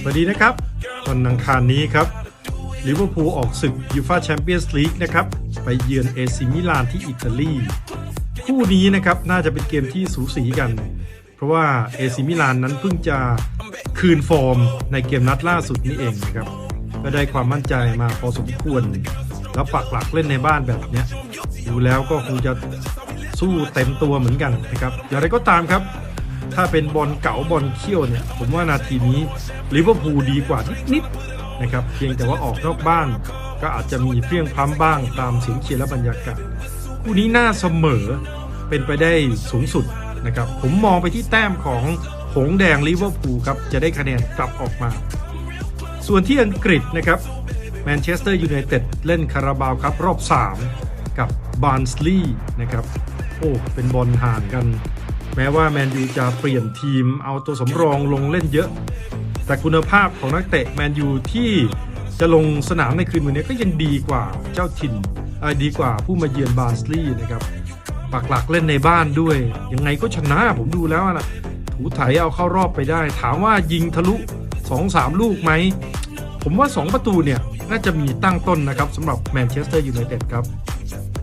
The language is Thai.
สวัสดีนะครับ วันอังคารนี้ครับลิเวอร์พูลออกศึกยูฟาแชมเปี้ยนส์ลีกนะครับ ไปเยือนเอซิมิลานที่อิตาลี คู่นี้นะครับน่าจะเป็นเกมที่สูสีกัน เพราะว่าเอซิมิลานนั้นเพิ่งจะคืนฟอร์มในเกมนัดล่าสุดนี้เองนะครับก็ได้ความมั่นใจมาพอสมควร แล้วปักหลักเล่นในบ้านแบบนี้ยดูแล้วก็คงจะสู้เต็มตัวเหมือนกันนะครับอย่างไรก็ตามครับ ถ้าเป็นบอลเก๋าบอลเขี้ยวเนี่ย ผมว่านาทีนี้ลิเวอร์พูลดีกว่านิดๆนะครับ เพียงแต่ว่าออกนอกบ้าน ก็อาจจะมีเพียงพล้ำบ้างตามเสียงเชียร์และบรรยากาศคู่นี้น่าเสมอเป็นไปได้สูงสุดนะครับ ผมมองไปที่แต้มของหงแดงลิเวอร์พูลครับ จะได้คะแนนกลับออกมา ส่วนที่อังกฤษนะครับแมนเชสเตอร์ยูไนเต็ดเล่นคาราบาวครับรอบ 3 กับบาร์นสลีย์นะครับ โอ้ เป็นบอลห่างกัน แม้ว่าแมนยูจะเปลี่ยนทีมเอาตัวสำรองลงเล่นเยอะ แต่คุณภาพของนักเตะแมนยูที่จะลงสนามในคืนวันนี้ก็ยังดีกว่าเจ้าถิ่นดีกว่าผู้มาเยือนบาร์สลีย์นะครับปักหลักเล่นในบ้านด้วย ยังไงก็ชนะผมดูแล้วนะถูไถเอาเข้ารอบไปได้ ถามว่ายิงทะลุ 2-3 ลูกไหม ผมว่า 2 ประตูเนี่ย น่าจะมีตั้งต้นนะครับสำหรับแมนเชสเตอร์ยูไนเต็ดครับ